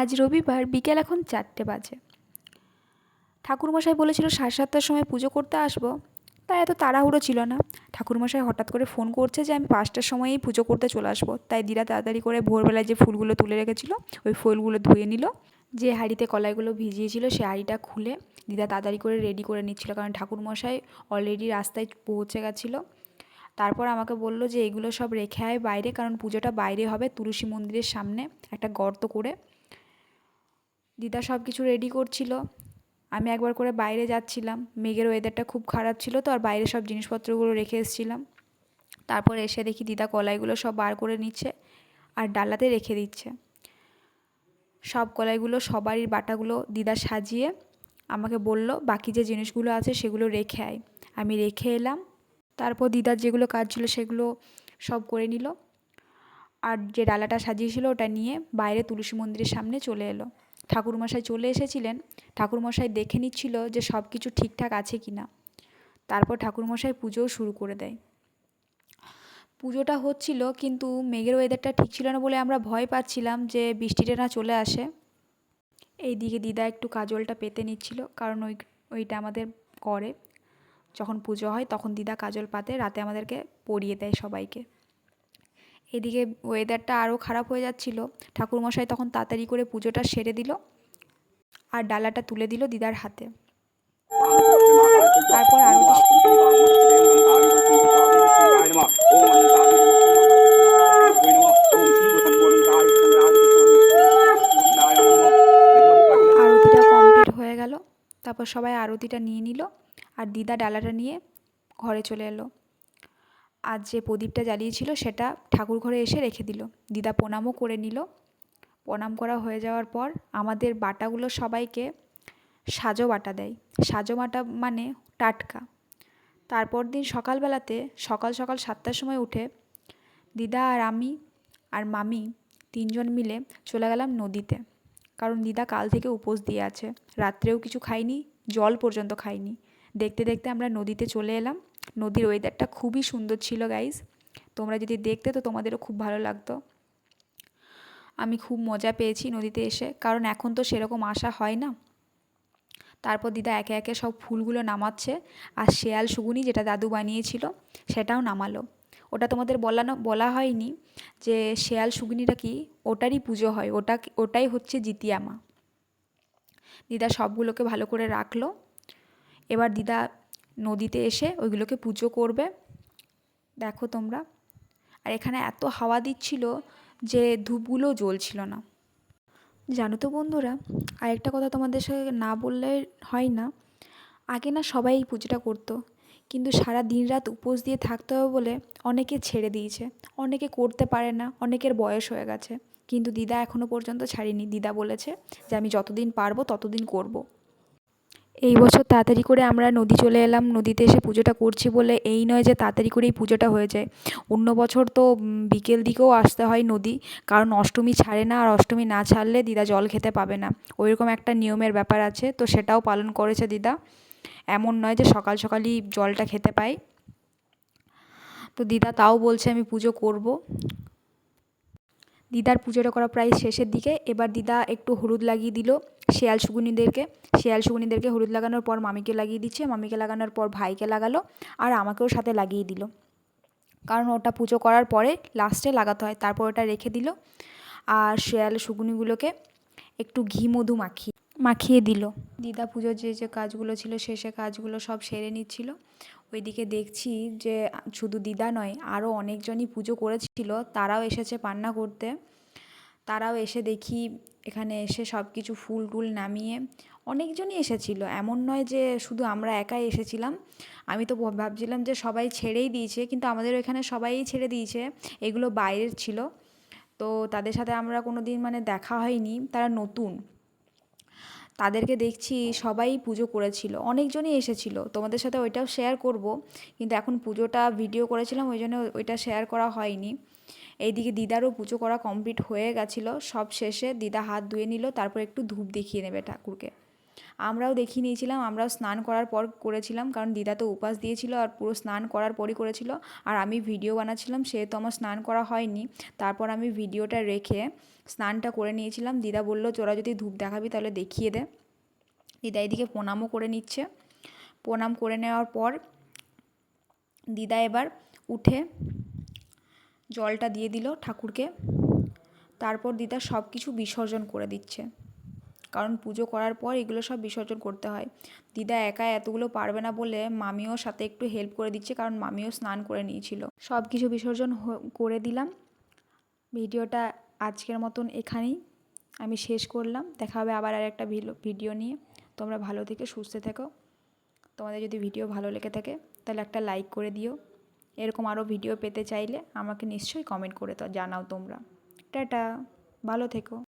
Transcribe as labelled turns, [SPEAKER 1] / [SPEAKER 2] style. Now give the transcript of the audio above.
[SPEAKER 1] আজ রবিবার বিকেল এখন চারটে বাজে। ঠাকুরমশাই বলেছিল সাড়ে সাতটার সময় পুজো করতে আসব, তাই এত তাড়াহুড়ো ছিল না। ঠাকুরমশাই হঠাৎ করে ফোন করছে যে আমি পাঁচটার সময়ই পুজো করতে চলে আসব। তাই দিদা তাড়াতাড়ি করে ভোরবেলায় যে ফুলগুলো তুলে রেখেছিল, ওই ফুলগুলো ধুয়ে নিল। যে হাঁড়িতে কলাইগুলো ভিজিয়েছিল, সে হাঁড়িটা খুলে দিদা তাড়াতাড়ি করে রেডি করে নিচ্ছিল। কারণ ঠাকুরমশাই অলরেডি রাস্তায় পৌঁছে গেছিল। তারপর আমাকে বলল যে এগুলো সব রেখে আয় বাইরে, কারণ পুজোটা বাইরে হবে তুলসী মন্দিরের সামনে একটা গর্ত করে। দিদা সব কিছু রেডি করছিল। আমি একবার করে বাইরে যাচ্ছিলাম। মেঘের ওয়েদারটা খুব খারাপ ছিল তো, আর বাইরে সব জিনিসপত্রগুলো রেখে এসেছিলাম। তারপর এসে দেখি দিদা কলাইগুলো সব বার করে নিচ্ছে আর ডালাতে রেখে দিচ্ছে। সব কলাইগুলো, সবারই বাটাগুলো দিদা সাজিয়ে আমাকে বলল, বাকি যে জিনিসগুলো আছে সেগুলো রেখে আয়। আমি রেখে এলাম। তারপর দিদার যেগুলো কাজ ছিল সেগুলো সব করে নিল। আর যে ডালাটা সাজিয়েছিল ওটা নিয়ে বাইরে তুলসী মন্দিরের সামনে চলে এলো। ঠাকুরমশাই চলে এসেছিলেন, ঠাকুরমশাই দেখে নিচ্ছিল যে সব কিছু ঠিকঠাক আছে কি না তারপর ঠাকুরমশাই পুজোও শুরু করে দেয়। পুজোটা হচ্ছিল কিন্তু মেঘের ওয়েদারটা ঠিক ছিল না বলে আমরা ভয় পাচ্ছিলাম যে বৃষ্টিটা না চলে আসে। এই দিকে দিদা একটু কাজলটা পেতে নিচ্ছিল, কারণ ওই, ওইটা আমাদের করে। যখন পুজো হয় তখন দিদা কাজল পাতে, রাতে আমাদেরকে পরিয়ে দেয় সবাইকে। এদিকে ওয়েদারটা আরও খারাপ হয়ে যাচ্ছিল। ঠাকুরমশাই তখন তাড়াতাড়ি করে পুজোটা সেরে দিল আর ডালাটা তুলে দিল দিদার হাতে। তারপর আরতি আরতিটা কমপ্লিট হয়ে গেল। তারপর সবাই আরতিটা নিয়ে নিল আর দিদা ডালাটা নিয়ে ঘরে চলে এলো। আর যে প্রদীপটা জ্বালিয়েছিল সেটা ঠাকুর ঘরে এসে রেখে দিল। দিদা প্রণামও করে নিল। প্রণাম করা হয়ে যাওয়ার পর আমাদের বাটাগুলো সবাইকে সাজো বাটা দেয়। সাজো বাটা মানে টাটকা। তারপর দিন সকালবেলাতে সকাল সকাল সাতটার সময় উঠে দিদা আর আমি আর মামি তিনজন মিলে চলে গেলাম নদীতে। কারণ দিদা কাল থেকে উপোস দিয়ে আছে। রাত্রেও কিছু খাইনি, জল পর্যন্ত খাইনি। দেখতে দেখতে আমরা নদীতে চলে এলাম। নদীর ওয়েদারটা খুবই সুন্দর ছিল গাইজ তোমরা যদি দেখতে তো তোমাদেরও খুব ভালো লাগতো। আমি খুব মজা পেয়েছি নদীতে এসে, কারণ এখন তো সেরকম আসা হয় না। তারপর দিদা একে একে সব ফুলগুলো নামাচ্ছে, আর শেয়াল শুগুনি যেটা দাদু বানিয়েছিল, সেটাও নামালো। ওটা তোমাদের বলানো, বলা হয়নি যে শেয়াল শুগুনিটা কি, ওটারই পুজো হয়, ওটা, ওটাই হচ্ছে জিতিয়া মা দিদা সবগুলোকে ভালো করে রাখল। এবার দিদা নদীতে এসে ওইগুলোকে পুজো করবে। দেখো তোমরা। আর এখানে এত হাওয়া দিচ্ছিল যে ধূপগুলো জ্বলছিল না। জানো তো বন্ধুরা, আরেকটা কথা তোমাদের সাথে না বললে হয় না। আগে না সবাই এই পুজোটা করতো, কিন্তু সারা দিন রাত উপোস দিয়ে থাকতে হবে বলে অনেকে ছেড়ে দিয়েছে। অনেকে করতে পারে না, অনেকের বয়স হয়ে গেছে। কিন্তু দিদা এখনও পর্যন্ত ছাড়িনি। দিদা বলেছে যে, আমি যতদিন পারব ততদিন করব। এই বছর তাড়াতাড়ি করে আমরা নদী চলে এলাম। নদীতে এসে পুজোটা করছি বলে এই নয় যে তাড়াতাড়ি করেই পুজোটা হয়ে যায়। অন্য বছর তো বিকেল দিকেও আসতে হয় নদী, কারণ অষ্টমী ছাড়ে না আর অষ্টমী না ছাড়লে দিদা জল খেতে পাবে না। ওইরকম একটা নিয়মের ব্যাপার আছে, তো সেটাও পালন করেছে দিদা। এমন নয় যে সকাল সকালই জলটা খেতে পাই। তো দিদা তাও বলছে আমি পুজো করব। দিদার পুজোটা করা প্রায় শেষের দিকে। এবার দিদা একটু হলুদ লাগিয়ে দিল। শেয়াল শুগুনিদেরকে শেয়াল শুগুনিদেরকে হলুদ লাগানোর পর মামিকে লাগিয়ে দিচ্ছে। মামিকে লাগানোর পর ভাইকে লাগালো আর আমাকেও সাথে লাগিয়ে দিল। কারণ ওটা পুজো করার পরে লাস্টে লাগাতে হয়, তারপর ওটা রেখে দিল আর শেয়াল শুগুনিগুলোকে একটু ঘি মধু মাখিয়ে মাখিয়ে দিল। দিদা পুজোর যে যে কাজগুলো ছিল, সে সে কাজগুলো সব সেরে নিচ্ছিল। ওইদিকে দেখছি যে শুধু দিদা নয় আরও অনেকজনই পুজো করেছিল। তারাও এসেছে পান্না করতে। তারাও এসে দেখি এখানে এসে সব কিছু ফুল টুল নামিয়ে অনেকজনই এসেছিল। এমন নয় যে শুধু আমরা একাই এসেছিলাম। আমি তো ভাবছিলাম যে সবাই ছেড়েই দিয়েছে, কিন্তু আমাদের এখানে সবাই ছেড়ে দিয়েছে। এগুলো বাইরের ছিল। তো তাদের সাথে আমরা কোনো দিন মানে দেখা হয়নি। তারা নতুন। তাদেরকে দেখছি সবাই পুজো করেছিল। অনেকজনই এসেছিল। তোমাদের সাথে ওইটাও শেয়ার করব। কিন্তু এখন পুজোটা ভিডিও করেছিলাম, ওই জন্য ওইটা শেয়ার করা হয়নি। এইদিকে দিদারও পুজো করা কমপ্লিট হয়ে গেছিল। সব শেষে দিদা হাত ধুয়ে নিল, তারপর একটু ধূপ দেখিয়ে নেবে ঠাকুরকে। আমরাও দেখিয়ে নিয়েছিলাম, আমরাও স্নান করার পর করেছিলাম, কারণ দিদা তো উপাস দিয়েছিল আর পুরো স্নান করার পরই করেছিল। আর আমি ভিডিও বানাচ্ছিলাম, সেহেতু আমার স্নান করা হয়নি। তারপর আমি ভিডিওটা রেখে স্নানটা করে নিয়েছিলাম। দিদা বলল, তোরা যদি ধূপ দেখাবি তাহলে দেখিয়ে দে। দিদা এদিকে প্রণামও করে নিচ্ছে। প্রণাম করে নেওয়ার পর দিদা এবার উঠে জলটা দিয়ে দিল ঠাকুরকে। তারপর দিদা সব কিছু বিসর্জন করে দিচ্ছে। কারণ পুজো করার পর এগুলো সব বিসর্জন করতে হয়। দিদা একা এতগুলো পারবে না বলে মামিও সাথে একটু হেল্প করে দিচ্ছে কারণ মামিও স্নান করে নিয়েছিল। সব কিছু বিসর্জন করে দিলাম। ভিডিওটা আজকের মতন এখানেই আমি শেষ করলাম। দেখা হবে আবার আর একটা ভিডিও নিয়ে। তোমরা ভালো থেকে সুস্থ থেকো। তোমাদের যদি ভিডিও ভালো লেগে থাকে, তাহলে একটা লাইক করে দিও। এরকম আরও ভিডিও পেতে চাইলে আমাকে নিশ্চয়ই কমেন্ট করে তো জানাও তোমরা। টাটা, ভালো থেকো।